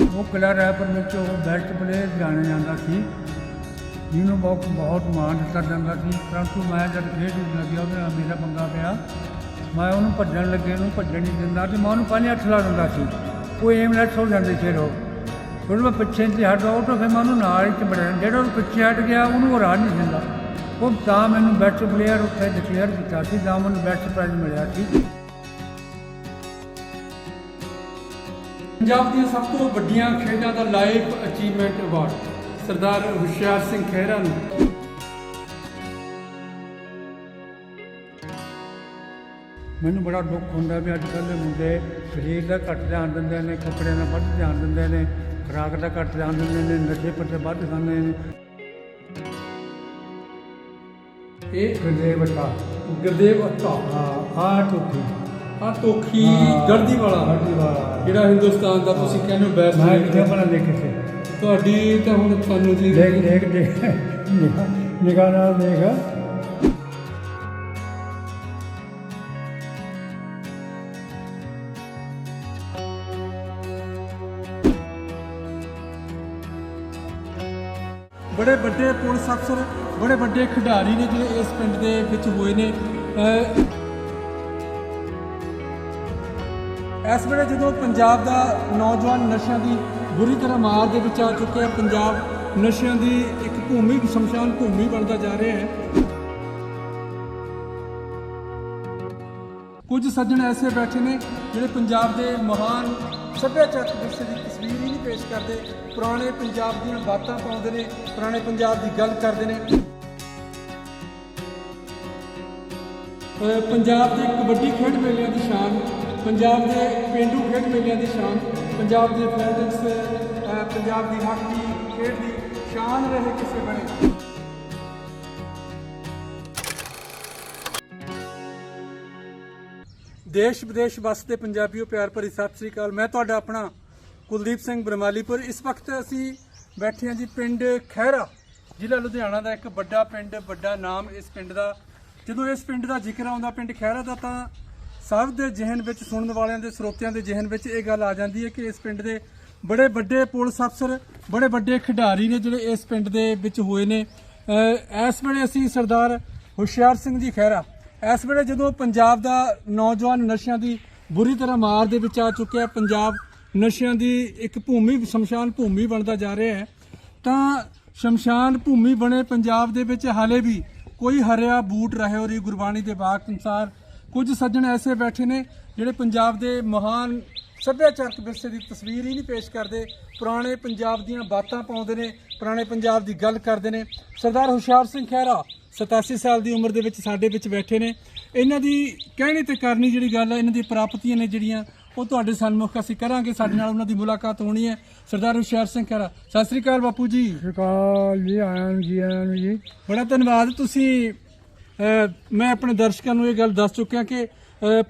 ਉਹ ਕਿਲਾ ਰਾਏਪੁਰ ਵਿੱਚ ਉਹ ਬੈਸਟ ਪਲੇਅਰ ਜਾਣਿਆ ਜਾਂਦਾ ਸੀ, ਜਿਹਨੂੰ ਬਹੁਤ ਬਹੁਤ ਮਾਣ ਦਿੱਤਾ ਜਾਂਦਾ ਸੀ। ਪਰੰਤੂ ਮੈਂ ਜਦ ਖੇਡ ਲੱਗਿਆ, ਉਹਦੇ ਨਾਲ ਮੇਰਾ ਪੰਗਾ ਪਿਆ। ਮੈਂ ਉਹਨੂੰ ਭੱਜਣ ਲੱਗੇ, ਉਹਨੂੰ ਭੱਜਣ ਨਹੀਂ ਦਿੰਦਾ ਤੇ ਮੈਂ ਉਹਨੂੰ ਪੰਜ ਅੱਠ ਲਾ ਦਿੰਦਾ ਸੀ। ਉਹ ਏਮਲੈਸ ਹੋ ਜਾਂਦੇ ਸੀ ਲੋਕ ਫਿਰ ਮੈਂ ਪਿੱਛੇ ਤੇ ਹਟਦਾ, ਉਹ ਤਾਂ ਫਿਰ ਮੈਂ ਉਹਨੂੰ ਨਾਲ ਹੀ ਚੰਬੜਿਆ ਜਿਹੜਾ ਉਹ ਪਿੱਛੇ ਹਟ ਗਿਆ, ਉਹਨੂੰ ਉਹ ਰਾਹ ਨਹੀਂ ਦਿੰਦਾ। ਉਹ ਤਾਂ ਮੈਨੂੰ ਬੈਸਟ ਪਲੇਅਰ ਉੱਥੇ ਡਿਕਲੇਅਰ ਕੀਤਾ ਸੀ, ਤਾਂ ਮੈਨੂੰ ਬੈਸਟ ਪ੍ਰਾਈਜ਼ ਮਿਲਿਆ ਸੀ। ਪੰਜਾਬ ਦੀਆਂ ਸਭ ਤੋਂ ਵੱਡੀਆਂ ਖੇਡਾਂ ਦਾ life achievement award, Sardar Hushiar Singh Khaira ਨੂੰ। ਮੈਨੂੰ ਬੜਾ ਦੁੱਖ ਹੁੰਦਾ ਵੀ ਅੱਜ ਕੱਲ੍ਹ ਦੇ ਮੁੰਡੇ ਸਰੀਰ ਦਾ ਘੱਟ ਧਿਆਨ ਦਿੰਦੇ ਨੇ, ਕੱਪੜਿਆਂ ਦਾ ਵੱਧ ਧਿਆਨ ਦਿੰਦੇ ਨੇ, ਖੁਰਾਕ ਦਾ ਘੱਟ ਧਿਆਨ ਦਿੰਦੇ ਨੇ, ਨਸ਼ੇ ਪੱਤੇ ਵੱਧ ਖਾਂਦੇ ਨੇ। ਇਹ ਗੁਰਦੇਵ ਬੱਟਾ ਗੁਰਦੇਵ ਅੱਤਾ ਹਾਂ, ਆਹ ਆ ਤੋਖੀ ਹਾਂ। ਗੜਦੀ ਵਾਲਾ। ਗੜਦੀ ਵਾਲਾ। ਜਿਹੜਾ ਹਿੰਦੁਸਤਾਨ ਦਾ ਤੁਸੀਂ ਕਹਿੰਦੇ ਹੋ ਮੈਂ ਕਿੱਥੇ ਬਣਾ ਲੈ ਕਿਸੇ ਤੁਹਾਡੀ ਤਾਂ ਹੁਣ ਤੁਹਾਨੂੰ ਜੀ ਦੇਖ ਦੇਖ ਦੇਖ। ਨਿਗਾਹ ਨਾਲ ਦੇਖ। ਬੜੇ ਵੱਡੇ ਪੁਲਿਸ ਅਫਸਰ ਬੜੇ ਵੱਡੇ ਖਿਡਾਰੀ ਨੇ ਜਿਹੜੇ ਇਸ ਪਿੰਡ ਦੇ ਵਿੱਚ ਹੋਏ ਨੇ। ਇਸ ਵੇਲੇ ਜਦੋਂ ਪੰਜਾਬ ਦਾ ਨੌਜਵਾਨ ਨਸ਼ਿਆਂ ਦੀ ਬੁਰੀ ਤਰ੍ਹਾਂ ਮਾਰ ਦੇ ਵਿੱਚ ਆ ਚੁੱਕਿਆ ਪੰਜਾਬ ਨਸ਼ਿਆਂ ਦੀ ਇੱਕ ਭੂਮੀ ਸ਼ਮਸ਼ਾਨ ਭੂਮੀ ਬਣਦਾ ਜਾ ਰਿਹਾ ਹੈ। ਕੁਝ ਸੱਜਣ ਐਸੇ ਬੈਠੇ ਨੇ ਜਿਹੜੇ ਪੰਜਾਬ ਦੇ ਮਹਾਨ ਸੱਭਿਆਚਾਰਕ ਵਿਰਸੇ ਦੀ ਤਸਵੀਰ ਹੀ ਨਹੀਂ ਪੇਸ਼ ਕਰਦੇ। ਪੁਰਾਣੇ ਪੰਜਾਬ ਦੀਆਂ ਬਾਤਾਂ ਪਾਉਂਦੇ ਨੇ, ਪੁਰਾਣੇ ਪੰਜਾਬ ਦੀ ਗੱਲ ਕਰਦੇ ਨੇ। ਪੰਜਾਬ ਦੇ ਕਬੱਡੀ ਖੇਡ ਮੇਲਿਆਂ ਦੀ ਸ਼ਾਨ ਪੰਜਾਬ ਦੇ ਪੇਂਡੂ ਖੇਡ ਮੇਲਿਆਂ ਦੀ ਸ਼ਾਨ, ਪੰਜਾਬ ਦੇ ਐਥਲੈਟਿਕਸ ਪੰਜਾਬ ਦੀ ਹਾਕੀ ਖੇਡ ਦੀ ਸ਼ਾਨ ਰਹੇ ਕਿਸੇ ਬਣੇ। ਦੇਸ਼ ਵਿਦੇਸ਼ ਵਸਦੇ ਪੰਜਾਬੀਓ ਪਿਆਰ ਭਰੀ ਸਤਿ ਸ੍ਰੀ ਅਕਾਲ। ਮੈਂ ਤੁਹਾਡਾ ਆਪਣਾ ਕੁਲਦੀਪ ਸਿੰਘ ਬਰਮਾਲੀਪੁਰ। ਇਸ ਵਕਤ ਅਸੀਂ ਬੈਠੇ ਹਾਂ ਜੀ ਪਿੰਡ ਖਹਿਰਾ, ਜ਼ਿਲ੍ਹਾ ਲੁਧਿਆਣਾ ਦਾ ਇੱਕ ਵੱਡਾ ਪਿੰਡ, ਵੱਡਾ ਨਾਮ ਇਸ ਪਿੰਡ ਦਾ। ਜਦੋਂ ਇਸ ਪਿੰਡ ਦਾ ਜ਼ਿਕਰ ਆਉਂਦਾ ਪਿੰਡ ਖਹਿਰਾ ਦਾ ਤਾਂ ਸਭ ਦੇ ਜ਼ਿਹਨ ਵਿੱਚ ਸੁਣਨ ਵਾਲਿਆਂ ਦੇ ਸਰੋਤਿਆਂ ਦੇ ਜ਼ਿਹਨ ਵਿੱਚ ਇਹ ਗੱਲ ਆ ਜਾਂਦੀ ਹੈ ਕਿ ਇਸ ਪਿੰਡ ਦੇ ਬੜੇ ਵੱਡੇ ਪੁਲਿਸ ਅਫਸਰ, ਬੜੇ ਵੱਡੇ ਖਿਡਾਰੀ ਨੇ ਜਿਹੜੇ ਇਸ ਪਿੰਡ ਦੇ ਵਿੱਚ ਹੋਏ ਨੇ। ਇਸ ਵੇਲੇ ਅਸੀਂ ਸਰਦਾਰ ਹੁਸ਼ਿਆਰ ਸਿੰਘ ਜੀ ਖਹਿਰਾ, ਇਸ ਵੇਲੇ ਜਦੋਂ ਪੰਜਾਬ ਦਾ ਨੌਜਵਾਨ ਨਸ਼ਿਆਂ ਦੀ ਬੁਰੀ ਤਰ੍ਹਾਂ ਮਾਰ ਦੇ ਵਿੱਚ ਆ ਚੁੱਕਿਆ, ਪੰਜਾਬ ਨਸ਼ਿਆਂ ਦੀ ਇੱਕ ਭੂਮੀ, ਸ਼ਮਸ਼ਾਨ ਭੂਮੀ ਬਣਦਾ ਜਾ ਰਿਹਾ ਹੈ, ਤਾਂ ਸ਼ਮਸ਼ਾਨ ਭੂਮੀ ਬਣੇ ਪੰਜਾਬ ਦੇ ਵਿੱਚ ਹਾਲੇ ਵੀ ਕੋਈ ਹਰਿਆ ਬੂਟ ਰਹੇ ਹੋ ਰਹੀ ਗੁਰਬਾਣੀ ਦੇ ਵਾਕ ਅਨੁਸਾਰ ਕੁਝ ਸੱਜਣ ਐਸੇ ਬੈਠੇ ਨੇ ਜਿਹੜੇ ਪੰਜਾਬ ਦੇ ਮਹਾਨ ਸੱਭਿਆਚਾਰਕ ਵਿਰਸੇ ਦੀ ਤਸਵੀਰ ਹੀ ਨਹੀਂ ਪੇਸ਼ ਕਰਦੇ। ਪੁਰਾਣੇ ਪੰਜਾਬ ਦੀਆਂ ਬਾਤਾਂ ਪਾਉਂਦੇ ਨੇ ਪੁਰਾਣੇ ਪੰਜਾਬ ਦੀ ਗੱਲ ਕਰਦੇ ਨੇ। ਸਰਦਾਰ ਹੁਸ਼ਿਆਰ ਸਿੰਘ ਖਹਿਰਾ 87 ਸਾਲ ਦੀ ਉਮਰ ਦੇ ਵਿੱਚ ਸਾਡੇ ਵਿੱਚ ਬੈਠੇ ਨੇ। ਇਹਨਾਂ ਦੀ ਕਹਿਣੀ ਤੇ ਕਰਨੀ ਜਿਹੜੀ ਗੱਲ ਹੈ ਇਹਨਾਂ ਦੀ ਪ੍ਰਾਪਤੀਆਂ ਨੇ ਜਿਹੜੀਆਂ ਉਹ ਤੁਹਾਡੇ ਸਨਮੁਖ ਅਸੀਂ ਕਰਾਂਗੇ। ਸਾਡੇ ਨਾਲ ਉਹਨਾਂ ਦੀ ਮੁਲਾਕਾਤ ਹੋਣੀ ਹੈ। ਸਰਦਾਰ ਹੁਸ਼ਿਆਰ ਸਿੰਘ ਖਹਿਰਾ ਸਤਿ ਸ੍ਰੀ ਅਕਾਲ ਬਾਪੂ ਜੀ। ਸ਼ਿਕਾਲ ਜੀ ਆਇਆਂ ਜੀ ਆਇਆਂ ਜੀ। ਬੜਾ ਧੰਨਵਾਦ। ਤੁਸੀਂ ਮੈਂ ਆਪਣੇ ਦਰਸ਼ਕਾਂ ਨੂੰ ਇਹ ਗੱਲ ਦੱਸ ਚੁੱਕਿਆ ਕਿ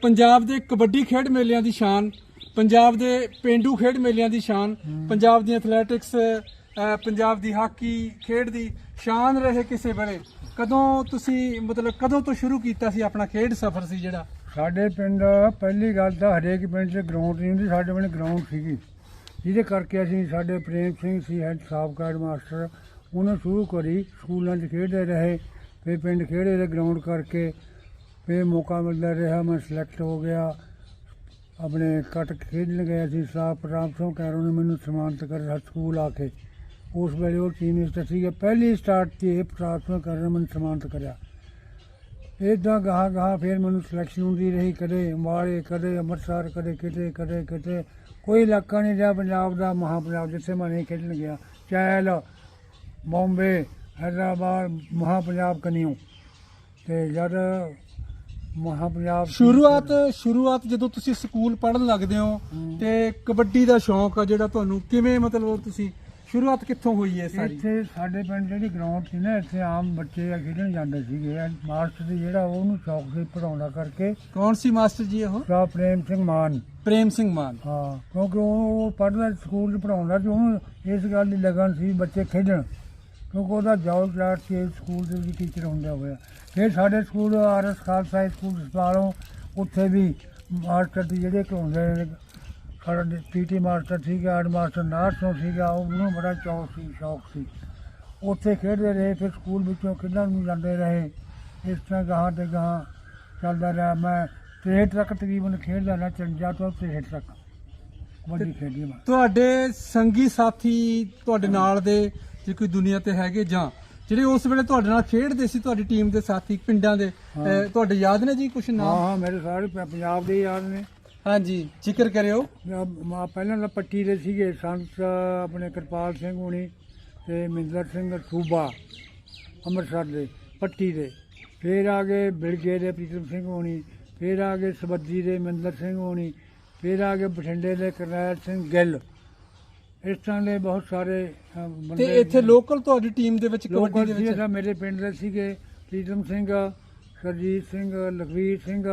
ਪੰਜਾਬ ਦੇ ਕਬੱਡੀ ਖੇਡ ਮੇਲਿਆਂ ਦੀ ਸ਼ਾਨ, ਪੰਜਾਬ ਦੇ ਪੇਂਡੂ ਖੇਡ ਮੇਲਿਆਂ ਦੀ ਸ਼ਾਨ, ਪੰਜਾਬ ਦੀ ਐਥਲੈਟਿਕਸ ਪੰਜਾਬ ਦੀ ਹਾਕੀ ਖੇਡ ਦੀ ਸ਼ਾਨ ਰਹੇ ਕਿਸੇ ਵੇਲੇ। ਕਦੋਂ ਤੁਸੀਂ ਮਤਲਬ ਕਦੋਂ ਤੋਂ ਸ਼ੁਰੂ ਕੀਤਾ ਸੀ ਆਪਣਾ ਖੇਡ ਸਫ਼ਰ ਸੀ ਜਿਹੜਾ? ਸਾਡੇ ਪਿੰਡ ਪਹਿਲੀ ਗੱਲ ਤਾਂ ਹਰੇਕ ਪਿੰਡ 'ਚ ਗਰਾਊਂਡ ਨਹੀਂ ਹੁੰਦੀ, ਸਾਡੇ ਪਿੰਡ ਗਰਾਊਂਡ ਸੀਗੀ। ਜਿਹਦੇ ਕਰਕੇ ਅਸੀਂ ਸਾਡੇ ਪ੍ਰੇਮ ਸਿੰਘ ਸੀ ਹੈਡ ਸਾਬਕਾ ਹੈਡ ਮਾਸਟਰ ਉਹਨੇ ਸ਼ੁਰੂ ਕਰੀ, ਸਕੂਲਾਂ 'ਚ ਖੇਡਦੇ ਰਹੇ। ਫਿਰ ਪਿੰਡ ਖੇਡੇ ਦੇ ਗਰਾਊਂਡ ਕਰਕੇ ਫਿਰ ਮੌਕਾ ਮਿਲਦਾ ਰਿਹਾ, ਮੈਂ ਸਿਲੈਕਟ ਹੋ ਗਿਆ। ਆਪਣੇ ਕੱਟ ਖੇਡਣ ਗਿਆ ਸੀ ਸਾਹਿਬ ਪ੍ਰਤਾਪ ਸਿੰਘ ਕੈਰੋਂ ਨੇ ਮੈਨੂੰ ਸਨਮਾਨਿਤ ਕਰਿਆ ਸਕੂਲ ਆ ਕੇ। ਉਸ ਵੇਲੇ ਉਹ ਟੀਮ ਵਿੱਚ ਸੀ ਪਹਿਲੀ ਸਟਾਰਟ ਤੇ ਇਹ ਪ੍ਰਾਪਤ ਸਿੰਘ ਕੈਰੋਂ ਨੇ ਮੈਨੂੰ ਸਨਮਾਨਿਤ ਕਰਿਆ। ਇਦਾਂ ਗਾਹਾਂ ਗਾਹਾਂ ਫਿਰ ਮੈਨੂੰ ਸਿਲੈਕਸ਼ਨ ਹੁੰਦੀ ਰਹੀ। ਕਦੇ ਅੰਬਾਲੇ ਕਦੇ ਅੰਮ੍ਰਿਤਸਰ, ਕਦੇ ਕਿਤੇ ਕਦੇ ਕਿਤੇ। ਕੋਈ ਇਲਾਕਾ ਨਹੀਂ ਰਿਹਾ ਪੰਜਾਬ ਦਾ ਮਹਾ ਪੰਜਾਬ ਜਿੱਥੇ ਮੈਂ ਨਹੀਂ ਖੇਡਣ ਗਿਆ। ਚੈਲ, ਬੰਬੇ ਹੈਦਰਾਬਾਦ ਮਹਾ ਪੰਜਾਬ ਕਨਿਓ। ਤੇ ਜਦ ਮਹਾ ਪੰਜਾਬ ਸ਼ੁਰੂਆਤ ਸ਼ੁਰੂਆਤ ਜਦੋਂ ਤੁਸੀਂ ਸਕੂਲ ਪੜ੍ਹਨ ਲੱਗਦੇ ਹੋ। ਤੇ ਕਬੱਡੀ ਦਾ ਸ਼ੌਂਕ ਆ ਜਿਹੜਾ ਤੁਹਾਨੂੰ ਕਿਵੇਂ ਮਤਲਬ ਤੁਸੀਂ ਸ਼ੁਰੂਆਤ ਕਿੱਥੋਂ ਹੋਈ ਹੈ ਸਾਰੀ? ਇੱਥੇ ਸਾਡੇ ਪਿੰਡ ਜਿਹੜੀ ਗਰਾਊਂਡ ਸੀ ਨਾ ਇੱਥੇ ਆਮ ਬੱਚੇ ਆ ਖੇਡਣ ਜਾਂਦੇ ਸੀਗੇ। ਮਾਸਟਰ ਦੀ ਜਿਹੜਾ ਉਹਨੂੰ ਸ਼ੌਕ ਸੀ ਪੜਾਉਂਦਾ ਕਰਕੇ। ਕੌਣ ਸੀ ਮਾਸਟਰ ਜੀ ਉਹ? ਸਾ ਪ੍ਰੇਮ ਸਿੰਘ ਮਾਨ। ਪ੍ਰੇਮ ਸਿੰਘ ਮਾਨ। ਹਾਂ ਕਿਉਂਕਿ ਉਹ ਪੜ੍ਹਦਾ ਸਕੂਲ 'ਚ ਪੜਾਉਂਦਾ ਸੀ ਉਹਨੂੰ ਇਸ ਗੱਲ ਦੀ ਲਗਨ ਸੀ ਬੱਚੇ ਖੇਡਣ। ਕਿਉਂਕਿ ਉਹਦਾ ਜੌਬ ਚਾਰਟ ਸੀ ਸਕੂਲ ਦੇ ਵਿੱਚ ਟੀਚਰ ਹੁੰਦਾ ਹੋਇਆ ਫਿਰ ਸਾਡੇ school RS Khalsa high school ਸਪਾਲੋਂ ਉੱਥੇ ਵੀ ਮਾਸਟਰ ਦੀ ਜਿਹੜੇ ਕਰਾਉਂਦੇ ਨੇ ਸਾਡਾ ਪੀਟੀ ਮਾਸਟਰ ਸੀਗਾ ਹੈਡ ਮਾਸਟਰ ਨਾਰਸੋਂ ਸੀਗਾ ਉਹਨੂੰ ਬੜਾ ਚੌਕ ਸੀ ਸ਼ੌਕ ਸੀ। ਉੱਥੇ ਖੇਡਦੇ ਰਹੇ ਫਿਰ ਸਕੂਲ ਵਿੱਚੋਂ ਖੇਡਣ ਨੂੰ ਜਾਂਦੇ ਰਹੇ। ਇਸ ਤਰ੍ਹਾਂ ਗਾਹਾਂ ਤੇ ਗਾਹਾਂ ਚੱਲਦਾ ਰਿਹਾ। ਮੈਂ 63 ਤੱਕ ਤਕਰੀਬਨ ਖੇਡਦਾ ਰਿਹਾ ਚੰਜਾ ਤੋਂ 63 ਤੱਕ। ਕਬੱਡੀ ਖੇਡੀ ਮੈਂ। ਤੁਹਾਡੇ ਸੰਗੀ ਸਾਥੀ ਤੁਹਾਡੇ ਨਾਲ ਦੇ ਜੇ ਕੋਈ ਦੁਨੀਆ ਤੇ ਹੈਗੇ ਜਾਂ ਜਿਹੜੇ ਉਸ ਵੇਲੇ ਤੁਹਾਡੇ ਨਾਲ ਖੇਡਦੇ ਸੀ ਤੁਹਾਡੀ ਟੀਮ ਦੇ ਸਾਥੀ ਪਿੰਡਾਂ ਦੇ। ਅਹ, ਤੁਹਾਡੇ ਯਾਦ ਨੇ ਜੀ ਕੁਝ ਹਾਂ ਨਾਮ ਹਾਂ ਮੇਰੇ ਸਾਰੇ ਪ- ਪੰਜਾਬ ਦੇ ਯਾਰ ਨੇ। ਹਾਂਜੀ ਜ਼ਿਕਰ ਕਰਿਓ। ਮਾ ਪਹਿਲਾਂ ਤਾਂ ਪੱਟੀ ਦੇ ਸੀਗੇ ਸੰਤ ਆਪਣੇ ਕਿਰਪਾਲ ਸਿੰਘ ਹੋਣੀ ਤੇ ਮਹਿੰਦਰ ਸਿੰਘ ਸੂਬਾ ਅੰਮ੍ਰਿਤਸਰ ਦੇ ਪੱਟੀ ਦੇ। ਫਿਰ ਆ ਗਏ ਬਿਲਗੇ ਦੇ ਪ੍ਰੀਤਮ ਸਿੰਘ ਹੋਣੀ ਫਿਰ ਆ ਗਏ ਸਬੱਦੀ ਦੇ ਮਹਿੰਦਰ ਸਿੰਘ ਹੋਣੀ ਫਿਰ ਆ ਗਏ ਬਠਿੰਡੇ ਦੇ ਕਰਨੈਲ ਸਿੰਘ ਗਿੱਲ। ਇਸ ਤਰ੍ਹਾਂ ਦੇ ਬਹੁਤ ਸਾਰੇ ਅ, ਤੇ ਬੰਦੇ ਇੱਥੇ ਲੋਕਲ ਤੁਹਾਡੀ ਟੀਮ ਦੇ ਵਿੱਚ ਕਬੱਡੀ ਲੋਕਲ ਦੇ ਸੀ ਵਿੱਚ ਤਾਂ ਮੇਰੇ ਪਿੰਡ ਦੇ ਸੀਗੇ ਪ੍ਰੀਤਮ ਸਿੰਘ ਸਰਜੀਤ ਸਿੰਘ ਲਖਵੀਰ ਸਿੰਘ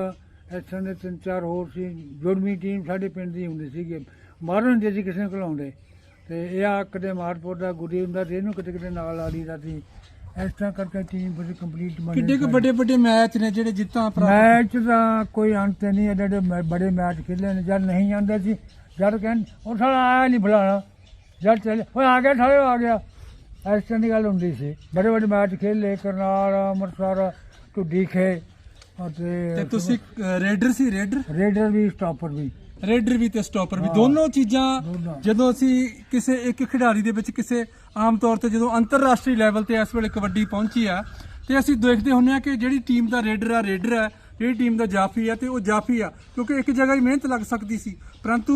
ਇਸ ਤਰ੍ਹਾਂ ਦੇ ਤਿੰਨ ਚਾਰ ਹੋਰ ਸੀ ਜੁੜਵੀਂ ਟੀਮ ਸਾਡੇ ਪਿੰਡ ਦੀ ਹੁੰਦੀ ਸੀਗੇ। ਮਾਰਨ ਹੁੰਦੇ ਸੀ ਕਿਸੇ ਨੂੰ ਘਲਾਉਂਦੇ। ਤੇ ਇਹ ਆ ਕਦੇ ਮਾਰਪੁਰ ਦਾ ਗੁਰੀ ਹੁੰਦਾ ਤੇ ਇਹਨੂੰ ਕਿਤੇ ਕਿਤੇ ਨਾਲ ਆ ਲਈਦਾ ਸੀ। ਇਸ ਤਰ੍ਹਾਂ ਕਰਕੇ ਟੀਮ ਬੜੀ ਕੰਪਲੀਟ ਬਣੀ ਕਿੱਡੇ ਕੁ ਵੱਡੇ ਵੱਡੇ ਮੈਚ ਨੇ ਜਿਹੜੇ ਜਿੱਤਾਂ ਪ੍ਰਾਪਤ ਮੈਚ ਦਾ ਕੋਈ ਅੰਤ ਨਹੀਂ ਐਡੇ ਐਡੇ ਮੈ- ਬੜੇ ਮੈਚ ਖੇਲੇ ਨੇ ਜਦ ਨਹੀਂ ਜਾਂਦੇ ਸੀ ਜਦ ਕਹਿੰ ਉਹ ਸਾਲਾ ਆਇਆ ਨਹੀਂ ਫਲਾਣਾ। ਜਦ ਚੱਲ ਓਏ ਆ ਗਿਆ ਸਾਲੇ ਆ ਗਿਆ। ਇਸ ਤਰ੍ਹਾਂ ਦੀ ਗੱਲ ਹੁੰਦੀ ਸੀ। ਬੜੇ ਵੱਡੇ ਮੈਚ ਖੇਲੇ ਕਰਨਾਲ ਅੰਮ੍ਰਿਤਸਰ ਢੁੱਡੀ ਖੇ ਤੇ ਅਤੇ ਤੁਸੀਂ ਰੇਡਰ ਸੀ ਰੇਡਰ? ਰੇਡਰ ਵੀ ਸਟਾਪਰ ਵੀ। ਰੇਡਰ ਵੀ ਤੇ ਸਟਾਪਰ ਵੀ। ਦੋਨੋਂ ਚੀਜ਼ਾਂ। ਜਦੋਂ ਅਸੀਂ ਕਿਸੇ ਇੱਕ ਖਿਡਾਰੀ ਦੇ ਵਿੱਚ ਕਿਸੇ ਆਮ ਤੌਰ ਤੇ ਜਦੋਂ ਅੰਤਰਰਾਸ਼ਟਰੀ ਲੈਵਲ ਤੇ ਇਸ ਵੇਲੇ ਕਬੱਡੀ ਪਹੁੰਚੀ ਆ ਤੇ ਅਸੀਂ ਦੇਖਦੇ ਹੁੰਨੇ ਆ ਕਿ ਜਿਹੜੀ ਟੀਮ ਦਾ ਰੇਡਰ ਆ ਰੇਡਰ ਆ ਜਿਹੜੀ ਟੀਮ ਦਾ ਜਾਫੀ ਆ ਤੇ ਉਹ ਜਾਫੀ ਆ ਕਿਉਂਕਿ ਇੱਕ ਜਗ੍ਹਾ ਹੀ ਮਿਹਨਤ ਲੱਗ ਸਕਦੀ ਸੀ। ਪਰੰਤੂ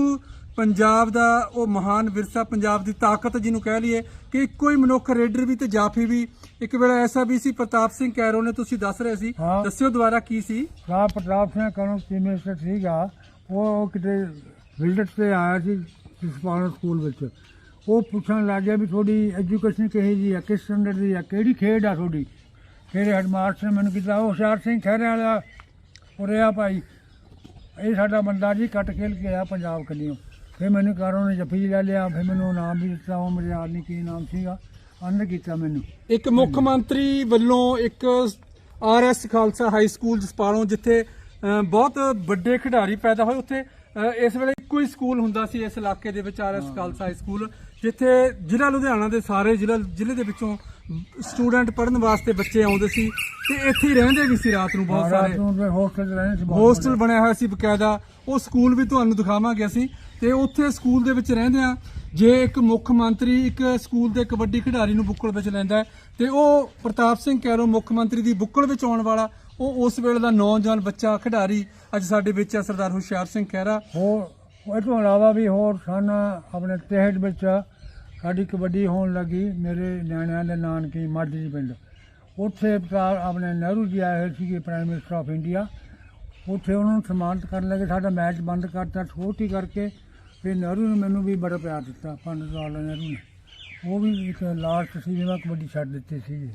ਪੰਜਾਬ ਦਾ ਉਹ ਮਹਾਨ ਵਿਰਸਾ ਪੰਜਾਬ ਦੀ ਤਾਕਤ ਜਿਹਨੂੰ ਕਹਿ ਲਈਏ ਕਿ ਇੱਕੋ ਹੀ ਮਨੁੱਖ ਰੇਡਰ ਵੀ ਤੇ ਜਾਫੀ ਵੀ। ਇੱਕ ਵੇਲਾ ਐਸਾ ਵੀ ਸੀ ਪ੍ਰਤਾਪ ਸਿੰਘ ਕੈਰੋ ਨੇ ਤੁਸੀਂ ਦੱਸ ਰਹੇ ਸੀ। ਹਾਂ। ਦੱਸਿਓ ਦੁਬਾਰਾ ਕੀ ਸੀ? ਰਾਹ ਪ੍ਰਤਾਪ ਸਿੰਘ ਕਰਮ ਚੀਫ ਮਿਨਿਸਟਰ ਸੀਗਾ ਉਹ ਕਿਤੇ ਵਿਜ਼ਿਟ ਤੇ ਆਇਆ ਸੀ ਸਪਾਰਨ ਸਕੂਲ ਵਿੱਚ। ਉਹ ਪੁੱਛਣ ਲੱਗ ਗਿਆ ਵੀ ਤੁਹਾਡੀ ਐਜੂਕੇਸ਼ਨ ਕਿਹੋ ਜੀ ਆ ਕਿਸ ਸਟੈਂਡਰਡ ਦੀ ਆ ਕਿਹੜੀ ਖੇਡ ਆ ਤੁਹਾਡੀ? ਫਿਰ ਹੈਡਮਾਸਟਰ ਨੇ ਮੈਨੂੰ ਕੀਤਾ? ਉਹ ਹੁਸ਼ਿਆਰ ਸਿੰਘ ਖਹਿਰੇ ਵਾਲਾ ਉਰੇ ਆ ਭਾਈ। ਇਹ ਸਾਡਾ ਬੰਦਾ ਜੀ ਕੱਟ ਖੇਲ ਕੇ ਆਇਆ ਪੰਜਾਬ ਕੰਨੀਓ। ਫਿਰ ਮੈਨੂੰ ਕਾਰੋਂ ਨੇ ਜੱਫੀ ਲੈ ਲਿਆ ਫਿਰ ਮੈਨੂੰ ਨਾਮ ਵੀ ਦਿੱਤਾ ਉਹ ਮੇਰੇ ਯਾਦ ਨਹੀਂ ਕੀ ਨਾਮ ਸੀਗਾ ਅੰਦਰ ਕੀਤਾ ਮੈਨੂੰ। ਇੱਕ ਮੁੱਖ ਮੰਤਰੀ ਵੱਲੋਂ ਇੱਕ RS Khalsa high school Jaspalon ਜਿੱਥੇ ਬਹੁਤ ਵੱਡੇ ਖਿਡਾਰੀ ਪੈਦਾ ਹੋਏ ਉੱਥੇ ਇਸ ਵੇਲੇ ਇੱਕੋ ਹੀ ਸਕੂਲ ਹੁੰਦਾ ਸੀ ਇਸ ਇਲਾਕੇ ਦੇ ਵਿੱਚ ਆਰਐਸ ਖਾਲਸਾ ਹਾਈ ਸਕੂਲ। ਜਿੱਥੇ ਜ਼ਿਲ੍ਹਾ ਲੁਧਿਆਣਾ ਦੇ ਸਾਰੇ ਜ਼ਿਲ੍ਹਾ ਜ਼ਿਲ੍ਹੇ ਦੇ ਵਿੱਚੋਂ ਸਟੂਡੈਂਟ ਪੜ੍ਹਨ ਵਾਸਤੇ ਬੱਚੇ ਆਉਂਦੇ ਸੀ ਤੇ ਇੱਥੇ ਹੀ ਰਹਿੰਦੇ ਵੀ ਸੀ ਰਾਤ ਨੂੰ ਬਹੁਤ ਰਾਤ ਸਾਰੇ। ਹੋਸਟਲ ਰਹਿੰਦੇ ਸੀ ਹੋਸਟਲ ਬਣਿਆ ਹੋਇਆ ਸੀ ਬਕਾਇਦਾ। ਉਹ ਸਕੂਲ ਵੀ ਤੁਹਾਨੂੰ ਦਿਖਾਵਾਂਗੇ ਅਸੀਂ। ਤੇ ਉੱਥੇ ਸਕੂਲ ਦੇ ਵਿੱਚ ਰਹਿੰਦੇ ਆ ਜੇ ਇੱਕ ਮੁੱਖ ਮੰਤਰੀ ਇੱਕ ਸਕੂਲ ਦੇ ਕਬੱਡੀ ਖਿਡਾਰੀ ਨੂੰ ਬੁੱਕਲ ਵਿੱਚ ਲੈਂਦਾ ਤੇ ਉਹ ਪ੍ਰਤਾਪ ਸਿੰਘ ਕੈਰੋ ਮੁੱਖ ਮੰਤਰੀ ਦੀ ਬੁੱਕਲ ਵਿੱਚ ਆਉਣ ਵਾਲਾ ਉਹ ਉਸ ਵੇਲੇ ਦਾ ਨੌਜਵਾਨ ਬੱਚਾ ਖਿਡਾਰੀ ਅੱਜ ਸਾਡੇ ਵਿੱਚ ਹੈ ਸਰਦਾਰ ਹੁਸ਼ਿਆਰ ਸਿੰਘ ਖਹਿਰਾ। ਹੋਰ ਇਹ ਤੋਂ ਇਲਾਵਾ ਵੀ ਹੋਰ ਸਨ ਆਪਣੇ ਤਹਿਟ ਵਿੱਚ ਸਾਡੀ ਕਬੱਡੀ ਹੋਣ ਲੱਗੀ ਮੇਰੇ ਨਿਆਣਿਆਂ ਦੇ ਨਾਨਕੀ ਮਾਝੀ ਪਿੰਡ। ਉੱਥੇ ਪ੍ਰਧਾਨ ਆਪਣੇ ਨਹਿਰੂ ਜੀ ਆਏ ਹੋਏ ਸੀਗੇ ਪ੍ਰਾਈਮ ਮਿਨਿਸਟਰ ਆਫ ਇੰਡੀਆ ਉੱਥੇ ਉਹਨਾਂ ਨੂੰ ਸਨਮਾਨਿਤ ਕਰਨ ਲੱਗੇ, ਸਾਡਾ ਮੈਚ ਬੰਦ ਕਰਤਾ, ਛੋਟੀ ਕਰਕੇ ਫਿਰ ਨਹਿਰੂ ਨੇ ਮੈਨੂੰ ਵੀ ਬੜਾ ਪਿਆਰ ਦਿੱਤਾ ਪੰਡਤ ਲਾਲ ਨਹਿਰੂ ਨੇ। ਉਹ ਵੀ ਇੱਕ ਲਾਸਟ ਸੀ ਜਿਵੇਂ ਕਬੱਡੀ ਛੱਡ ਦਿੱਤੀ ਸੀ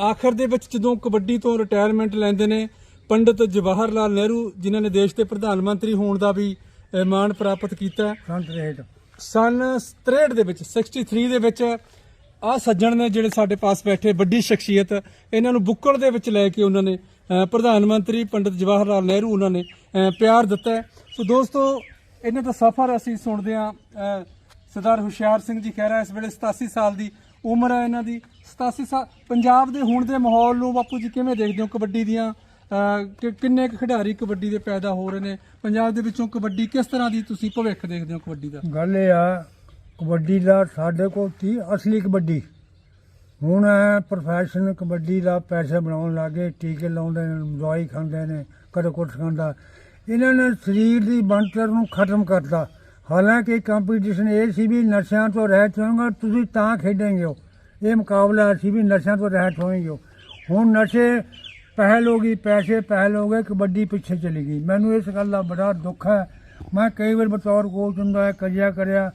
ਆਖਰ ਦੇ ਵਿੱਚ ਜਦੋਂ ਕਬੱਡੀ ਤੋਂ ਰਿਟਾਇਰਮੈਂਟ ਲੈਂਦੇ ਨੇ, ਪੰਡਿਤ ਜਵਾਹਰ ਲਾਲ ਨਹਿਰੂ, ਜਿਨ੍ਹਾਂ ਨੇ ਦੇਸ਼ ਦੇ ਪ੍ਰਧਾਨ ਮੰਤਰੀ ਹੋਣ ਦਾ ਵੀ ਮਾਣ ਪ੍ਰਾਪਤ ਕੀਤਾ। ਸੰਤ ਰੇਟ ਸਨ 63 ਦੇ ਵਿੱਚ 63 ਦੇ ਵਿੱਚ ਆ ਸੱਜਣ ਨੇ ਜਿਹੜੇ ਸਾਡੇ ਪਾਸ ਬੈਠੇ ਵੱਡੀ ਸ਼ਖਸੀਅਤ ਇਹਨਾਂ ਨੂੰ ਬੁੱਕਲ ਦੇ ਵਿੱਚ ਲੈ ਕੇ ਉਹਨਾਂ ਨੇ ਪ੍ਰਧਾਨ ਮੰਤਰੀ ਪੰਡਿਤ ਜਵਾਹਰ ਲਾਲ ਨਹਿਰੂ ਉਹਨਾਂ ਨੇ ਪਿਆਰ ਦਿੱਤਾ। ਸੋ ਦੋਸਤੋ ਇਹਨਾਂ ਦਾ ਸਫ਼ਰ ਅਸੀਂ ਸੁਣਦੇ ਹਾਂ ਅਹ, ਸਰਦਾਰ ਹੁਸ਼ਿਆਰ ਸਿੰਘ ਜੀ ਖਹਿਰਾ ਇਸ ਵੇਲੇ 87 ਸਾਲ ਦੀ ਉਮਰ ਹੈ ਇਹਨਾਂ ਦੀ 87 ਸਾਲ ਪੰਜਾਬ ਦੇ ਹੁਣ ਦੇ ਮਾਹੌਲ ਨੂੰ ਬਾਪੂ ਜੀ ਕਿਵੇਂ ਦੇਖਦੇ ਹੋ ਕਬੱਡੀ ਦੀਆਂ ਕਿ- ਕਿੰਨੇ ਕੁ ਖਿਡਾਰੀ ਕਬੱਡੀ ਦੇ ਪੈਦਾ ਹੋ ਰਹੇ ਨੇ? ਪੰਜਾਬ ਦੇ ਵਿੱਚੋਂ ਕਬੱਡੀ ਕਿਸ ਤਰ੍ਹਾਂ ਦੀ ਤੁਸੀਂ ਭਵਿੱਖ ਦੇਖਦੇ ਹੋ ਕਬੱਡੀ ਦਾ? ਗੱਲ ਇਹ ਆ, ਕਬੱਡੀ ਦਾ ਸਾਡੇ ਕੋਲ ਸੀ ਅਸਲੀ ਕਬੱਡੀ। ਹੁਣ ਪ੍ਰੋਫੈਸ਼ਨ ਕਬੱਡੀ ਦਾ ਪੈਸੇ ਬਣਾਉਣ ਲੱਗੇ, ਟੀਕੇ ਲਾਉਂਦੇ ਨੇ, ਦਵਾਈ ਖਾਂਦੇ ਨੇ, ਕਦੇ ਕੁਛ ਖਾਂਦਾ। ਇਹਨਾਂ ਨੇ ਸਰੀਰ ਦੀ ਬਣਤਰ ਨੂੰ ਖਤਮ ਕਰਤਾ। ਹਾਲਾਂਕਿ ਕੰਪੀਟੀਸ਼ਨ ਇਹ ਸੀ ਵੀ ਨਸ਼ਿਆਂ ਤੋਂ ਰਹਿਤ ਹੋਵਾਂਗਾ ਤੁਸੀਂ ਤਾਂ ਖੇਡਾਂਗੇ ਹੋ ਇਹ ਮੁਕਾਬਲਾ ਸੀ ਵੀ ਨਸ਼ਿਆਂ ਤੋਂ ਰਹਿਤ ਹੋਵਾਂਗੇ ਹੁਣ ਨਸ਼ੇ ਪਹਿਲ ਹੋ ਗਈ, ਪੈਸੇ ਪਹਿਲ ਹੋ ਗਏ, ਕਬੱਡੀ ਪਿੱਛੇ ਚਲੀ ਗਈ। ਮੈਨੂੰ ਇਸ ਗੱਲ ਦਾ ਬੜਾ ਦੁੱਖ ਹੈ। ਮੈਂ ਕਈ ਵਾਰ ਬਤੌਰ ਕੋਚ ਹੁੰਦਾ ਹੈ ਕਰਿਆ,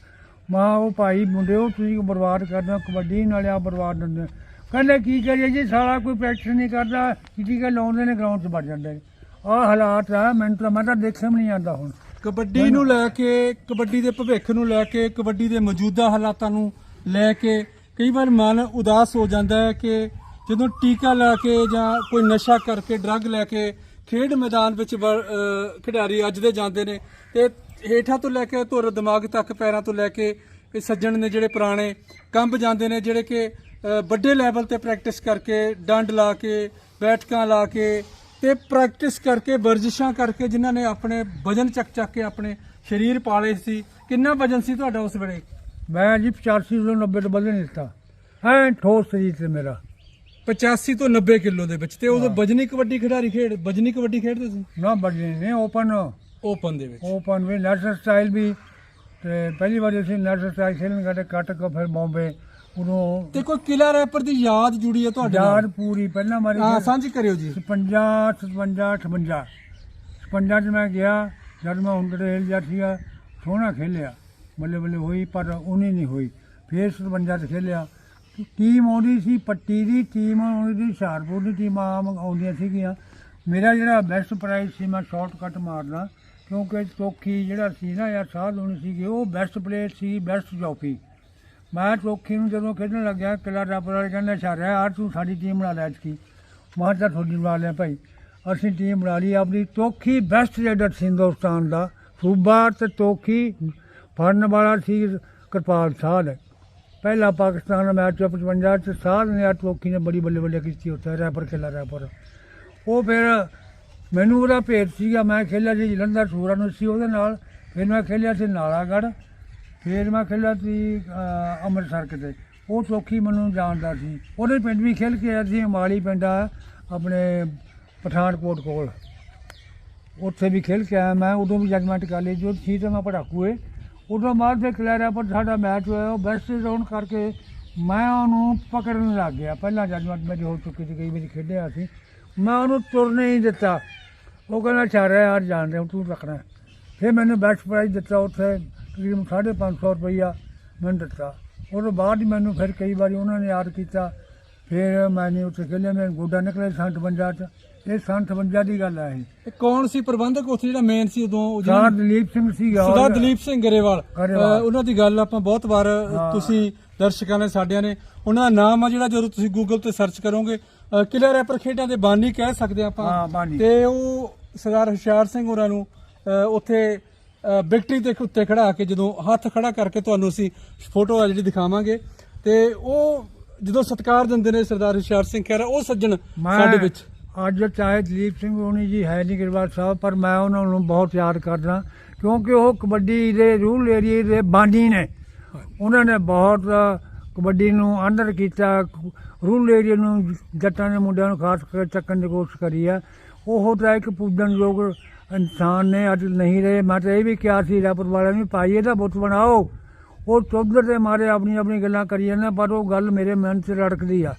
ਮਾਂ, ਉਹ ਭਾਈ ਮੁੰਡਿਓ ਤੁਸੀਂ ਬਰਬਾਦ ਕਰਦੇ ਹੋ, ਕਬੱਡੀ ਨਾਲੇ ਆ ਬਰਬਾਦ ਦਿੰਦੇ ਹੋ। ਕਹਿੰਦੇ, ਕੀ ਕਰੀਏ ਜੀ, ਸਾਲਾ ਕੋਈ ਪ੍ਰੈਕਟਿਸ ਨਹੀਂ ਕਰਦਾ, ਕਿਤੇ ਕਿ ਲਾਉਂਦੇ ਨੇ ਗਰਾਊਂਡ 'ਚ ਵੜ ਜਾਂਦੇ ਨੇ। ਆਹ ਹਾਲਾਤ ਆ, ਮੈਨੂੰ ਤਾਂ ਮੈਂ ਤਾਂ ਦੇਖਿਆ ਵੀ ਨਹੀਂ ਆਉਂਦਾ ਹੁਣ। ਕਬੱਡੀ ਨੂੰ ਲੈ ਕੇ, ਕਬੱਡੀ ਦੇ ਭਵਿੱਖ ਨੂੰ ਲੈ ਕੇ, ਕਬੱਡੀ ਦੇ ਮੌਜੂਦਾ ਹਾਲਾਤਾਂ ਨੂੰ ਲੈ ਕੇ ਕਈ ਵਾਰ ਮਨ ਉਦਾਸ ਹੋ ਜਾਂਦਾ ਹੈ ਕਿ ਜਦੋਂ ਟੀਕਾ ਲਾ ਕੇ ਜਾਂ ਕੋਈ ਨਸ਼ਾ ਕਰਕੇ, ਡਰੱਗ ਲੈ ਕੇ ਖੇਡ ਮੈਦਾਨ ਵਿੱਚ ਵੜ- ਖਿਡਾਰੀ ਅੱਜ ਦੇ ਜਾਂਦੇ ਨੇ, ਤੇ ਹੇਠਾਂ ਤੋਂ ਲੈ ਕੇ ਧੁਰ, ਦਿਮਾਗ ਤੱਕ, ਪੈਰਾਂ ਤੋਂ ਲੈ ਕੇ ਇਹ ਸੱਜਣ ਨੇ ਜਿਹੜੇ ਪੁਰਾਣੇ ਕੰਬ ਜਾਂਦੇ ਨੇ, ਜਿਹੜੇ ਕਿ ਵੱਡੇ ਲੈਵਲ ਤੇ ਪ੍ਰੈਕਟਿਸ ਕਰਕੇ, ਡੰਡ ਲਾ ਕੇ, ਬੈਠਕਾਂ ਲਾ ਕੇ ਤੇ ਪ੍ਰੈਕਟਿਸ ਕਰਕੇ, ਵਰਜਿਸ਼ਾਂ ਕਰਕੇ ਜਿਨ੍ਹਾਂ ਨੇ ਆਪਣੇ ਵਜਨ ਚੱਕ ਚੱਕ ਕੇ ਆਪਣੇ ਸਰੀਰ ਪਾਲੇ ਸੀ। ਕਿੰਨਾ ਵਜਨ ਸੀ ਤੁਹਾਡਾ ਉਸ ਵੇਲੇ? ਮੈਂ ਜੀ 85 ਤੋਂ 90 ਤੋਂ ਬਦਲ ਨਹੀਂ ਦਿੱਤਾ। ਐ ਠੋਸ ਸਰੀਰ ਸੀ ਮੇਰਾ। 85 ਤੋਂ 90 ਕਿਲੋ ਦੇ ਵਿੱਚ ਤੇ ਉਦੋਂ ਵਜਨੀ ਕਬੱਡੀ ਖਿਡਾਰੀ ਖੇਡ ਵਜਨੀ ਕਬੱਡੀ ਖੇਡਦੇ ਸੀ? ਨਾ ਬੜੀ ਨਹੀਂ ਓਪਨ। ਓਪਨ ਦੇ ਵਿੱਚ। ਓਪਨ ਵੀ ਨੈਸ਼ਨਲ ਸਟਾਈਲ ਵੀ। ਤੇ ਪਹਿਲੀ ਵਾਰ ਅਸੀਂ ਨੈਸ਼ਨਲ ਸਟਾਈਲ ਖੇਲਣ ਗਏ ਤੇ ਕੱਟ ਕੇ ਫਿਰ ਬੰਬੇ ਉਦੋਂ ਤੇ ਕੋਈ ਕਿਲਾ ਰੈਪਰ ਦੀ ਯਾਦ ਜੁੜੀ ਹੈ ਤੁਹਾਡੇ ਨਾਲ? ਯਾਦ ਪੂਰੀ ਪਹਿਲਾਂ ਮਾਰੀ ਹਾਂ ਸਾਂਝੀ ਕਰਿਓ ਜੀ। 56 57 58 56 ਚ ਮੈਂ ਗਿਆ ਜਦ ਮੈਂ ਜਾ ਸੀਗਾ ਸੋਹਣਾ ਖੇਲਿਆ। ਬੱਲੇ ਬੱਲੇ ਹੋਈ ਪਰ ਉਹਨੇ ਨਹੀਂ ਹੋਈ। ਫੇਰ 57 ਚ ਖੇਲਿਆ। ਟੀਮ ਆਉਂਦੀ ਸੀ, ਪੱਟੀ ਦੀ ਟੀਮ ਆਉਂਦੀ ਸੀ, ਹੁਸ਼ਿਆਰਪੁਰ ਦੀ ਟੀਮਾਂ ਆਮ ਆਉਂਦੀਆਂ ਸੀਗੀਆਂ। ਮੇਰਾ ਜਿਹੜਾ ਬੈਸਟ ਪ੍ਰਾਈਜ਼ ਸੀ, ਮੈਂ ਸ਼ਾਰਟਕਟ ਮਾਰਨਾ ਕਿਉਂਕਿ ਚੌਕੀ ਜਿਹੜਾ ਸੀ ਨਾ ਯਾਰ ਸਾਧ ਹੋਣੀ ਸੀਗੀ, ਉਹ ਬੈਸਟ ਪਲੇਅਰ ਸੀ ਬੈਸਟ ਜੌਪੀ ਮੈਂ ਚੌਕੀ ਨੂੰ ਜਦੋਂ ਖੇਡਣ ਲੱਗਿਆ ਕਿਲਾ ਰਾਪਰ ਵਾਲੇ ਕਹਿੰਦੇ ਛਾਰਿਆ ਯਾਰ ਤੂੰ ਸਾਡੀ ਟੀਮ ਬਣਾ ਲੈ ਕੀ ਮੈਂ ਤਾਂ ਤੁਹਾਡੀ ਬਣਾ ਲਿਆ ਭਾਈ। ਅਸੀਂ ਟੀਮ ਬਣਾ ਲਈ, ਆਪਣੀ ਚੌਕੀ ਬੈਸਟ ਰੇਡਰ ਸੀ ਹਿੰਦੁਸਤਾਨ ਦਾ। ਸੂਬਾ ਤੇ ਚੌਕੀ ਫੜਨ ਵਾਲਾ ਸੀ, ਕਿਰਪਾਲ ਸਾਧ ਪਹਿਲਾ ਪਾਕਿਸਤਾਨ ਦਾ ਮੈਚ 55 ਚ ਸਾਧ ਨੇ ਆ ਚੌਕੀ ਨੇ, ਬੜੀ ਬੱਲੇ ਬੱਲੇ ਕੀਤੀ ਉੱਥੇ, ਰੈਪਰ ਖੇਲਾ ਰੈਪਰ। ਉਹ ਫਿਰ ਮੈਨੂੰ ਉਹਦਾ ਭੇਦ ਸੀਗਾ, ਮੈਂ ਖੇਲਿਆ ਸੀ ਜਲੰਧਰ ਸੂਰਾਂ ਨੂੰ ਸੀ ਉਹਦੇ ਨਾਲ, ਫਿਰ ਮੈਂ ਖੇਲਿਆ ਸੀ ਨਾਲਾਗੜ੍ਹ, ਫਿਰ ਮੈਂ ਖੇਲਿਆ ਸੀ ਅੰਮ੍ਰਿਤਸਰ ਕਿਤੇ। ਉਹ ਚੌਕੀ ਮੈਨੂੰ ਜਾਣਦਾ ਸੀ। ਉਹਦੇ ਪਿੰਡ ਵੀ ਖੇਲ ਕੇ ਆਇਆ ਸੀ, ਮਾਲੀ ਪਿੰਡ ਆਪਣੇ ਪਠਾਨਕੋਟ ਕੋਲ। ਉੱਥੇ ਵੀ ਖੇਲ ਕੇ ਆਇਆ ਮੈਂ, ਉਦੋਂ ਵੀ ਜਜਮੈਂਟ ਕਰ ਲਈ ਜੋ ਸੀ ਤਾਂ ਮੈਂ ਪੜਾਕੂਏ ਉਦੋਂ ਬਾਅਦ ਫਿਰ ਕਲੈਰਾ ਪਰ ਸਾਡਾ ਮੈਚ ਹੋਇਆ, ਉਹ ਬੈਸਟ ਰਾਉਂਡ ਕਰਕੇ ਮੈਂ ਉਹਨੂੰ ਪਕੜਨ ਲੱਗ ਗਿਆ। ਪਹਿਲਾਂ ਜਜਮੈਂਟ ਮੇਰੀ ਹੋ ਚੁੱਕੀ ਸੀ, ਕਈ ਵਾਰੀ ਖੇਡਿਆ ਸੀ, ਮੈਂ ਉਹਨੂੰ ਤੁਰਨੇ ਹੀ ਦਿੱਤਾ। ਉਹ ਕਹਿੰਦਾ ਚਾਰ ਯਾਰ ਜਾਣਦੇ ਤੂੰ ਰੱਖਣਾ ਫਿਰ ਮੈਨੂੰ ਬੈਸਟ ਪ੍ਰਾਈਜ਼ ਦਿੱਤਾ ਉੱਥੇ, ਤਕਰੀਬਨ 550 ਰੁਪਈਆ ਮੈਨੂੰ ਦਿੱਤਾ। ਉਹ ਤੋਂ ਬਾਅਦ ਮੈਨੂੰ ਫਿਰ ਕਈ ਵਾਰੀ ਉਹਨਾਂ ਨੇ ਯਾਦ ਕੀਤਾ ਫਿਰ ਮੈਨੇ ਉੱਥੇ ਖੇਲਿਆ ਮੇਰੇ ਗੋਡਾ ਨਿਕਲੇ ਸੰਤ ਪੰਜਾ ਚ। ਇਹ ਸੰਤ ਪੰਜਾ ਦੀ ਗੱਲ ਹੈ ਇਹ। ਕੌਣ ਸੀ ਪ੍ਰਬੰਧਕ? ਉੱਥੇ ਜਿਹੜਾ ਮੇਨ ਸੀ ਉਦੋਂ ਉਹ ਸਰਦਾਰ ਜਿਹੜਾ ਦਲੀਪ ਸਿੰਘ ਸੀਗਾ ਸਰਦਾਰ ਦਲੀਪ ਸਿੰਘ ਗਰੇਵਾਲ। ਅ, ਉਹਨਾਂ ਦੀ ਗੱਲ ਆਪਾਂ ਬਹੁਤ ਵਾਰ। ਤੁਸੀਂ ਦਰਸ਼ਕਾਂ ਨੇ ਸਾਡਿਆਂ ਨੇ। ਉਹਨਾਂ ਦਾ ਨਾਮ ਆ ਜਿਹੜਾ ਜਦੋਂ ਤੁਸੀਂ ਗੂਗਲ ਤੇ ਸਰਚ ਕਰੋਗੇ ਅ, ਰੈਪਰ ਖੇਡਾਂ ਦੇ ਬਾਨੀ ਕਹਿ ਸਕਦੇ ਹਾਂ, ਆਪਾਂ ਬਾਨੀ। ਤੇ ਉਹ ਸਰਦਾਰ ਹੁਸ਼ਿਆਰ ਸਿੰਘ ਹੋਰਾਂ ਨੂੰ ਅ, ਉੱਥੇ ਅ, ਵਿਕਟਰੀ ਦੇ ਉੱਤੇ ਖੜਾ ਕੇ ਜਦੋਂ ਹੱਥ ਖੜਾ ਕਰਕੇ ਤੁਹਾਨੂੰ ਅਸੀਂ ਫੋਟੋ ਆ ਜਿਹੜੀ ਦਿਖਾਵਾਂਗੇ। ਤੇ ਉਹ ਜਦੋਂ ਸਤਿਕਾਰ ਦਿੰਦੇ ਨੇ ਸਰਦਾਰ ਹੁਸ਼ਿਆਰ ਸਿੰਘ ਖਹਿਰਾ ਉਹ ਸੱਜਣ ਮੈਂ ਸਾਡੇ ਵਿੱਚ। ਅੱਜ ਚਾਹੇ ਦਲੀਪ ਸਿੰਘ ਹੋਣੀ ਜੀ ਹੈ ਨਹੀਂ ਗਿਰਵਾਲ ਸਾਹਿਬ ਪਰ ਮੈਂ ਉਹਨਾਂ ਨੂੰ ਬਹੁਤ ਯਾਦ ਕਰਦਾ ਕਿਉਂਕਿ ਉਹ ਕਬੱਡੀ ਦੇ ਰੂਲ ਏਰੀਏ ਦੇ ਬਾਨੀ ਨੇ। ਉਹਨਾਂ ਨੇ ਬਹੁਤ ਕਬੱਡੀ ਨੂੰ ਅੰਦਰ ਕੀਤਾ ਰੂਲ ਏਰੀਏ ਨੂੰ ਜੱਟਾਂ ਦੇ ਮੁੰਡਿਆਂ ਨੂੰ ਖਾਸ ਕਰਕੇ ਚੱਕਣ ਦੀ ਕੋਸ਼ਿਸ਼ ਕਰੀ ਹੈ ਉਹ ਤਾਂ ਇੱਕ ਪੂਜਣਯੋਗ ਇਨਸਾਨ ਨੇ ਅੱਜ ਨਹੀਂ ਰਹੇ। ਮੈਂ ਤਾਂ ਇਹ ਵੀ ਕਿਹਾ ਸੀ ਰਾਪੁਰ ਵਾਲਿਆਂ ਨੂੰ ਭਾਈ ਇਹਦਾ ਬੁੱਤ ਬਣਾਓ। ਉਹ ਚੌਧਰ ਦੇ ਮਾਰੇ ਆਪਣੀ ਆਪਣੀ ਗੱਲਾਂ ਕਰੀ ਜਾਂਦੇ ਪਰ ਉਹ ਗੱਲ ਮੇਰੇ ਮਨ 'ਚ ਰੜਕਦੀ ਆ।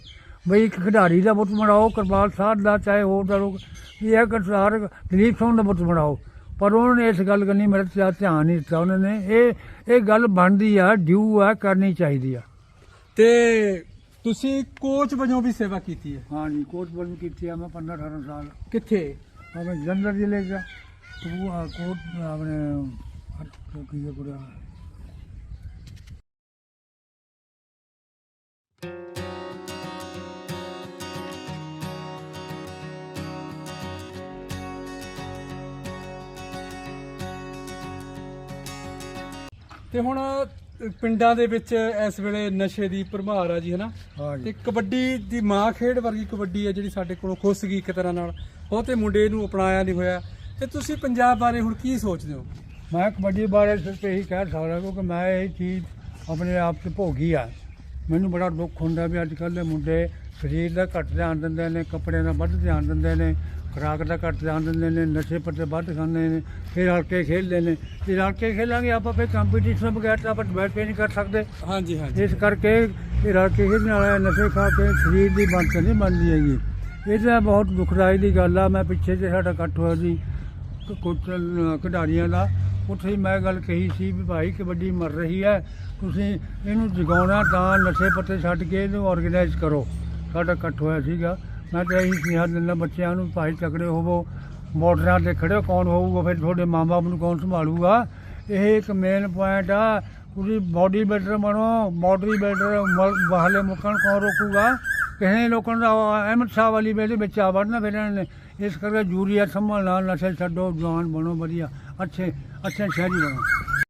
ਬਈ ਇੱਕ ਖਿਡਾਰੀ ਦਾ ਬੁੱਤ ਬਣਾਓ ਕਰਪਾਲ ਸਾਹਿਬ ਦਾ ਚਾਹੇ ਹੋਰ ਦਾ ਲੋਕ ਇਹ ਕਰਸਾਰ ਦਲੀਪ ਸਿੰਘ ਦਾ ਬੁੱਤ ਬਣਾਓ। ਪਰ ਉਹਨਾਂ ਨੇ ਇਸ ਗੱਲ ਕਰਨੀ ਮੇਰੇ ਤੇ ਧਿਆਨ ਨਹੀਂ ਦਿੱਤਾ ਉਹਨਾਂ ਨੇ। ਇਹ ਇਹ ਗੱਲ ਬਣਦੀ ਆ ਡਿਊ ਆ ਕਰਨੀ ਚਾਹੀਦੀ ਆ। ਤੇ ਤੁਸੀਂ ਕੋਚ ਵਜੋਂ ਵੀ ਸੇਵਾ ਕੀਤੀ ਹੈ? ਹਾਂ ਜੀ ਕੋਚ ਬਣ ਕੀਤੀ ਆ ਮੈਂ 15 18 ਸਾਲ। ਕਿੱਥੇ? ਆਪਣੇ ਜਲੰਧਰ ਜ਼ਿਲ੍ਹੇ ਦਾ ਉਹ ਆ ਕੋਟ ਆਪਣੇ ਕੀ ਹੈ ਤੇ ਹੁਣ ਪਿੰਡਾਂ ਦੇ ਵਿੱਚ ਇਸ ਵੇਲੇ ਨਸ਼ੇ ਦੀ ਭਰਮਾਰ ਆ ਜੀ ਹਨਾ? ਤੇ ਕਬੱਡੀ ਦੀ ਮਾਂ ਖੇਡ ਵਰਗੀ ਕਬੱਡੀ ਹੈ ਜਿਹੜੀ ਸਾਡੇ ਕੋਲੋਂ ਖੁੱਸ ਗਈ ਇੱਕ ਤਰ੍ਹਾਂ ਨਾਲ। ਬਹੁਤੇ ਮੁੰਡੇ ਇਹਨੂੰ ਅਪਣਾਇਆ ਨਹੀਂ ਹੋਇਆ। ਤੇ ਤੁਸੀਂ ਪੰਜਾਬ ਬਾਰੇ ਹੁਣ ਕੀ ਸੋਚਦੇ ਹੋ? ਮੈਂ ਕਬੱਡੀ ਬਾਰੇ ਸਿਰਫ ਇਹੀ ਕਹਿ ਸਕਦਾ ਕਿਉਂਕਿ ਮੈਂ ਇਹ ਚੀਜ਼ ਆਪਣੇ ਆਪ 'ਚ ਭੋਗੀ ਆ। ਮੈਨੂੰ ਬੜਾ ਦੁੱਖ ਹੁੰਦਾ ਵੀ ਅੱਜ ਕੱਲ੍ਹ ਦੇ ਮੁੰਡੇ ਸਰੀਰ ਦਾ ਘੱਟ ਧਿਆਨ ਦਿੰਦੇ ਨੇ ਕੱਪੜਿਆਂ ਦਾ ਵੱਧ ਧਿਆਨ ਦਿੰਦੇ ਨੇ। ਖੁਰਾਕ ਦਾ ਘੱਟ ਧਿਆਨ ਦਿੰਦੇ ਨੇ ਨਸ਼ੇ ਪੱਤੇ ਵੱਧ ਖਾਂਦੇ ਨੇ ਫਿਰ ਹਲ ਕੇ ਖੇਡਦੇ ਨੇ। ਜੇ ਰਲ ਕੇ ਖੇਲਾਂਗੇ ਆਪਾਂ ਫਿਰ ਕੰਪੀਟੀਸ਼ਨ ਬਗੈਰ ਤਾਂ ਆਪਾਂ ਡਿਬੇਟ ਨਹੀਂ ਕਰ ਸਕਦੇ। ਹਾਂਜੀ ਹਾਂਜੀ। ਇਸ ਕਰਕੇ ਇਹ ਰਲ ਕੇ ਖੇਡਣ ਵਾਲਾ ਨਸ਼ੇ ਖਾ ਕੇ ਸਰੀਰ ਦੀ ਬਣਤ ਨਹੀਂ ਬਣਦੀ ਹੈਗੀ। ਇਹ ਤਾਂ ਬਹੁਤ ਦੁਖਦਾਈ ਦੀ ਗੱਲ ਆ। ਮੈਂ ਪਿੱਛੇ ਜੇ ਸਾਡਾ ਇਕੱਠ ਹੋਇਆ ਸੀ ਕ- ਕੁਝ ਅ, ਖਿਡਾਰੀਆਂ ਦਾ ਉੱਥੇ ਹੀ ਮੈਂ ਗੱਲ ਕਹੀ ਸੀ ਵੀ ਭਾਈ ਕਬੱਡੀ ਮਰ ਰਹੀ ਹੈ। ਤੁਸੀਂ ਇਹਨੂੰ ਜਗਾਉਣਾ ਤਾਂ ਨਸ਼ੇ ਪੱਤੇ ਛੱਡ ਕੇ ਇਹਨੂੰ ਆਰਗੇਨਾਈਜ਼ ਕਰੋ। ਸਾਡਾ ਇਕੱਠ ਹੋਇਆ ਸੀਗਾ। ਮੈਂ ਤਾਂ ਇਹੀ ਸੁਨੇਹਾ ਦਿੰਦਾ ਬੱਚਿਆਂ ਨੂੰ, ਭਾਈ ਤਕੜੇ ਹੋਵੋ, ਮੋਟਰਾਂ ਤੇ ਖੜੇ ਕੌਣ ਹੋਊਗਾ? ਫਿਰ ਤੁਹਾਡੇ ਮਾਂ-ਬਾਪ ਨੂੰ ਕੌਣ ਸੰਭਾਲੂਗਾ? ਇਹ ਇੱਕ ਮੇਨ ਪੁਆਇੰਟ ਆ। ਤੁਸੀਂ ਬਾਡੀ ਬਿਲਡਰ ਬਣੋ ਬਾਡੀ ਬਿਲਡਰ ਬਾਹਲੇ ਮੁੱਕਣ ਕੌਣ ਰੋਕੂਗਾ? ਕਿਸੇ ਲੋਕਾਂ ਦਾ ਉਹ ਅਹਿਮਦ ਸ਼ਾਹ ਵਾਲੀ ਵੇਲੇ ਵਿੱਚ ਆ ਵੜਨਾ ਫਿਰ ਇਹਨਾਂ ਨੇ। ਇਸ ਕਰਕੇ ਜੂਰੀਆ ਸੰਭਾਲਣਾ, ਨਸ਼ੇ ਛੱਡੋ, ਜਵਾਨ ਬਣੋ, ਵਧੀਆ। ਅੱਛੇ ਅੱਛੇ ਸ਼ਹਿਰੀ ਬਣੋ।